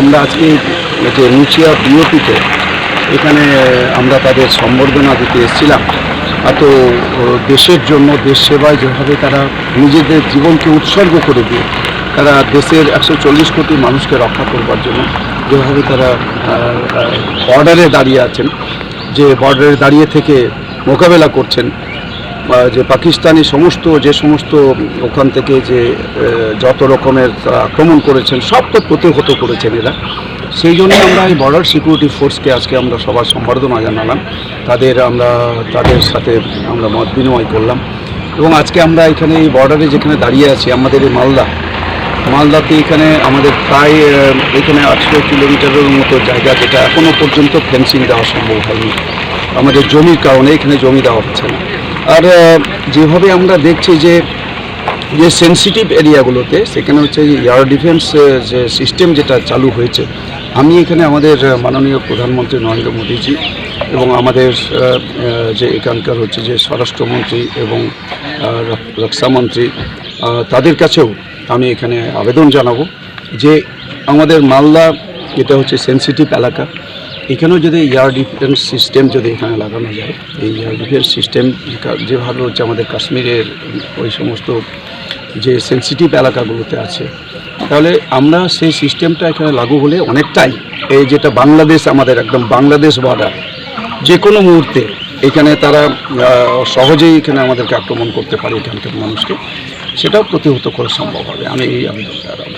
আমরা আজকে যে মুচিয়া বিওপিতে এখানে আমরা তাদের সম্বর্ধনা দিতে এসেছিলাম। এত দেশের জন্য, দেশ সেবায় যেভাবে তারা নিজেদের জীবনকে উৎসর্গ করে দিয়ে তারা দেশের একশো চল্লিশ কোটি মানুষকে রক্ষা করবার জন্য যেভাবে তারা বর্ডারে দাঁড়িয়ে আছেন, যে বর্ডারে দাঁড়িয়ে থেকে মোকাবেলা করছেন যে পাকিস্তানি সমস্ত, যে সমস্ত ওখান থেকে যে যত রকমের আক্রমণ করেছেন, সব তো প্রতিহত করেছেন এরা। সেই জন্য আমরা এই বর্ডার সিকিউরিটি ফোর্সকে আজকে আমরা সবার সম্বর্ধনা জানালাম। তাদের আমরা, তাদের সাথে আমরা মত বিনিময় করলাম। এবং আজকে আমরা এখানে এই বর্ডারে যেখানে দাঁড়িয়ে আছি, আমাদের এই মালদা, মালদাতে এখানে আমাদের প্রায় এখানে আটশো কিলোমিটারের মতো জায়গা যেটা এখনও পর্যন্ত ফেন্সিং দেওয়া সম্ভব হয়নি। আমাদের জমির কারণে এখানে জমি দেওয়া হচ্ছে না। আর যেভাবে আমরা দেখছি যে যে সেন্সিটিভ এরিয়াগুলোতে সেখানে হচ্ছে এয়ার ডিফেন্স যে সিস্টেম যেটা চালু হয়েছে, আমি এখানে আমাদের মাননীয় প্রধানমন্ত্রী নরেন্দ্র মোদীজি এবং আমাদের যে এখানকার হচ্ছে যে স্বরাষ্ট্রমন্ত্রী এবং রক্ষামন্ত্রী তাদের কাছেও আমি এখানে আবেদন জানাব যে আমাদের মালদা, এটা হচ্ছে সেন্সিটিভ এলাকা। এখানেও যদি এয়ার ডিফেন্স সিস্টেম যদি এখানে লাগানো যায়, এই এয়ার ডিফেন্স সিস্টেম যেভাবে হচ্ছে আমাদের কাশ্মীরের ওই সমস্ত যে সেন্সিটিভ এলাকাগুলোতে আছে, তাহলে আমরা সেই সিস্টেমটা এখানে লাগু হলে অনেকটাই এই যেটা বাংলাদেশ, আমাদের একদম বাংলাদেশ বর্ডার যে কোনো মুহূর্তে এখানে তারা সহজেই এখানে আমাদেরকে আক্রমণ করতে পারে এখানকার মানুষকে, সেটাও প্রতিহত করা সম্ভব হবে। আমি এই জানাব